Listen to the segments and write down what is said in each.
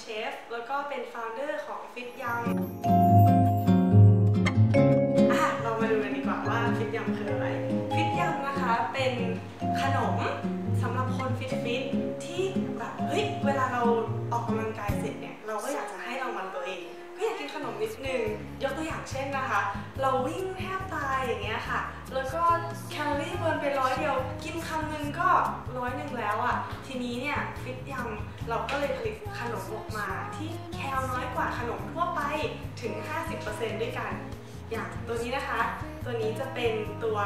เชฟ แล้วก็เป็น founder ของฟิตยำอะเรามาดูกันดีกว่าว่าฟิตยำคืออะไร ฟิตยำนะคะเป็นขนมสำหรับคนฟิตฟิตที่แบบเฮ้ยเวลาเราออกกำลังกายเสร็จเนี่ยเราก็อยากจะให้รางวัลตัวเองก็อยากกินขนมนิดนึงยกตัวอย่างเช่นนะคะ เราวิ่งแทบตายอย่างเงี้ยค่ะ แล้วก็แคลอรี่เบิร์นไปร้อยเดียว คำหนึ่งก็ร้อยหนึ่งแล้วอะ่ะ ทีนี้เนี่ยฟิตยำเราก็เลยผลิตขนมออกมาที่แคลน้อยกว่าขนมทั่วไปถึง 50%ด้วยกัน อย่างตัวนี้นะคะ ตัวนี้จะเป็นตัว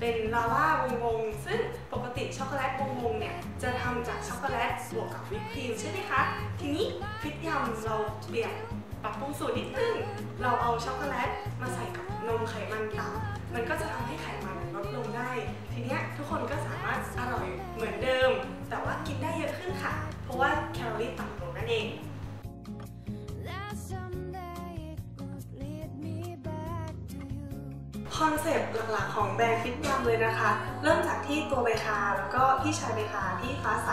เป็นลาว่าวงวงๆซึ่งปกติช็อกโกแลตวงวงๆ เนี่ย จะทำจากช็อกโกแลตบวกกับวิปครีมใช่ไหมคะ ทีนี้ฟิตยำเราเปลี่ยนปรับปรุงสูตรนิดนึง เราเอาช็อกโกแลตมาใส่กับนมไขมันต่ำมันก็จะทำให้ไข ลอรี่ต่ำลงนั่นเอง That someday it would lead me back to you. คอนเซปต์หลักๆของแบรนด์ฟิตยำเลยนะคะ เริ่มจากที่ตัวเบคาแล้วก็พี่ชายเบคาที่ฟ้าใส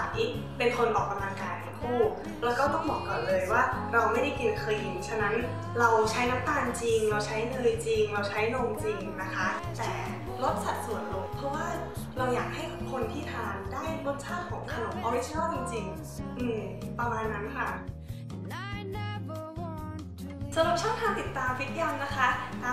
เป็นคนออกกำลังกายทั้งคู่ แล้วก็ต้องบอกก่อนเลยว่าเราไม่ได้กินคลีนฉะนั้นเราใช้น้ำตาลจริง เราใช้เนยจริง เราใช้นมจริงนะคะ แต่ลดสัดส่วนลงเพราะว่า เราอยากให้คนที่ทานได้รสชาติของขนมออริจินอลจริงๆ อืม ประมาณนั้นค่ะ And I never want to leave. สำหรับช่องทางติดตามฟิตยำนะคะ ตามนี้เลยค่ะ